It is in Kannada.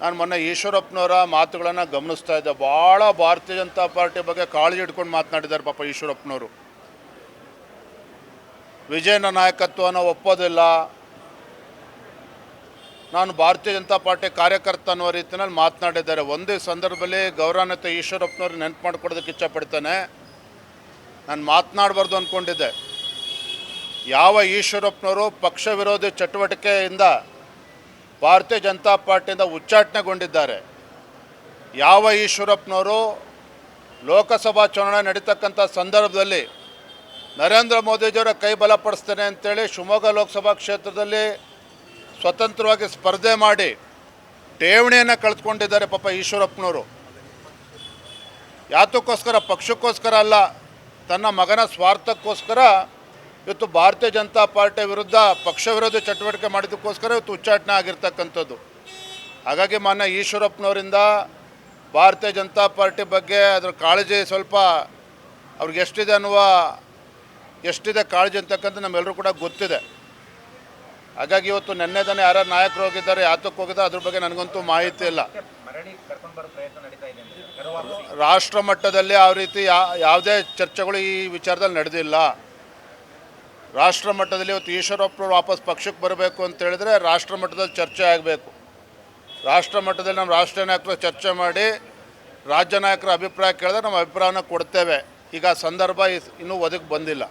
ನಾನು ಮೊನ್ನೆ ಈಶ್ವರಪ್ಪನವರ ಮಾತುಗಳನ್ನು ಗಮನಿಸ್ತಾ ಇದ್ದೆ. ಭಾಳ ಭಾರತೀಯ ಜನತಾ ಪಾರ್ಟಿ ಬಗ್ಗೆ ಕಾಳಜಿ ಇಟ್ಕೊಂಡು ಮಾತನಾಡಿದ್ದಾರೆ ಪಾಪ ಈಶ್ವರಪ್ಪನವರು. ವಿಜಯನ ನಾಯಕತ್ವನ ಒಪ್ಪೋದಿಲ್ಲ. ನಾನು ಭಾರತೀಯ ಜನತಾ ಪಾರ್ಟಿ ಕಾರ್ಯಕರ್ತ ಅನ್ನೋ ರೀತಿಯಲ್ಲಿ ಮಾತನಾಡಿದ್ದಾರೆ. ಒಂದೇ ಸಂದರ್ಭದಲ್ಲಿ ಗೌರವಾನ್ವಿತ ಈಶ್ವರಪ್ಪನವ್ರು ನೆನಪು ಮಾಡ್ಕೊಡೋದಕ್ಕೆ ಇಚ್ಛಪಡ್ತಾನೆ. ನಾನು ಮಾತನಾಡಬಾರ್ದು ಅಂದ್ಕೊಂಡಿದ್ದೆ ಯಾವ ಈಶ್ವರಪ್ಪನವರು ಪಕ್ಷ ವಿರೋಧಿ ಚಟುವಟಿಕೆಯಿಂದ ಭಾರತೀಯ ಜನತಾ ಪಾರ್ಟಿಯಿಂದ ಉಚ್ಚಾಟನೆಗೊಂಡಿದ್ದಾರೆ. ಯಾವ ಈಶ್ವರಪ್ಪನವರು ಲೋಕಸಭಾ ಚುನಾವಣೆ ನಡೀತಕ್ಕಂಥ ಸಂದರ್ಭದಲ್ಲಿ ನರೇಂದ್ರ ಮೋದಿಜಿಯವರ ಕೈ ಬಲಪಡಿಸ್ತೇನೆ ಅಂತೇಳಿ ಶಿವಮೊಗ್ಗ ಲೋಕಸಭಾ ಕ್ಷೇತ್ರದಲ್ಲಿ ಸ್ವತಂತ್ರವಾಗಿ ಸ್ಪರ್ಧೆ ಮಾಡಿ ಠೇವಣಿಯನ್ನು ಕಳೆದುಕೊಂಡಿದ್ದಾರೆ ಪಾಪ ಈಶ್ವರಪ್ಪನವರು. ಯಾತಕ್ಕೋಸ್ಕರ ಪಕ್ಷಕ್ಕೋಸ್ಕರ ಅಲ್ಲ, ತನ್ನ ಮಗನ ಸ್ವಾರ್ಥಕ್ಕೋಸ್ಕರ ಇವತ್ತು ಭಾರತೀಯ ಜನತಾ ಪಾರ್ಟಿ ವಿರುದ್ಧ ಪಕ್ಷ ವಿರೋಧಿ ಚಟುವಟಿಕೆ ಮಾಡಿದ್ದಕ್ಕೋಸ್ಕರ ಇವತ್ತು ಉಚ್ಚಾಟನೆ ಆಗಿರ್ತಕ್ಕಂಥದ್ದು. ಹಾಗಾಗಿ ಮಾನ್ಯ ಈಶ್ವರಪ್ಪನವರಿಂದ ಭಾರತೀಯ ಜನತಾ ಪಾರ್ಟಿ ಬಗ್ಗೆ ಅದರ ಕಾಳಜಿ ಸ್ವಲ್ಪ ಅವ್ರಿಗೆ ಎಷ್ಟಿದೆ ಅನ್ನುವ, ಎಷ್ಟಿದೆ ಕಾಳಜಿ ಅಂತಕ್ಕಂಥ ನಮ್ಮೆಲ್ಲರೂ ಕೂಡ ಗೊತ್ತಿದೆ. ಹಾಗಾಗಿ ಇವತ್ತು ನೆನ್ನೆ ತಾನೇ ಯಾರ್ಯಾರು ನಾಯಕರು ಹೋಗಿದ್ದಾರೆ, ಯಾತಕ್ಕೆ ಹೋಗಿದ್ದಾರೆ, ಅದ್ರ ಬಗ್ಗೆ ನನಗಂತೂ ಮಾಹಿತಿ ಇಲ್ಲ. ರಾಷ್ಟ್ರ ಮಟ್ಟದಲ್ಲಿ ಆ ರೀತಿ ಯಾವುದೇ ಚರ್ಚೆಗಳು ಈ ವಿಚಾರದಲ್ಲಿ ನಡೆದಿಲ್ಲ. ರಾಷ್ಟ್ರ ಮಟ್ಟದಲ್ಲಿ ಇವತ್ತು ಈಶ್ವರಪ್ಪನವ್ರು ವಾಪಸ್ ಪಕ್ಷಕ್ಕೆ ಬರಬೇಕು ಅಂತ ಹೇಳಿದ್ರೆ ರಾಷ್ಟ್ರ ಮಟ್ಟದಲ್ಲಿ ಚರ್ಚೆ ಆಗಬೇಕು. ರಾಷ್ಟ್ರ ಮಟ್ಟದಲ್ಲಿ ನಮ್ಮ ರಾಷ್ಟ್ರೀಯ ನಾಯಕರು ಚರ್ಚೆ ಮಾಡಿ ರಾಜ್ಯ ನಾಯಕರ ಅಭಿಪ್ರಾಯ ಕೇಳಿದ್ರೆ ನಮ್ಮ ಅಭಿಪ್ರಾಯನ ಕೊಡ್ತೇವೆ. ಈಗ ಸಂದರ್ಭ ಇನ್ನೂ ಒದಗಿ ಬಂದಿಲ್ಲ.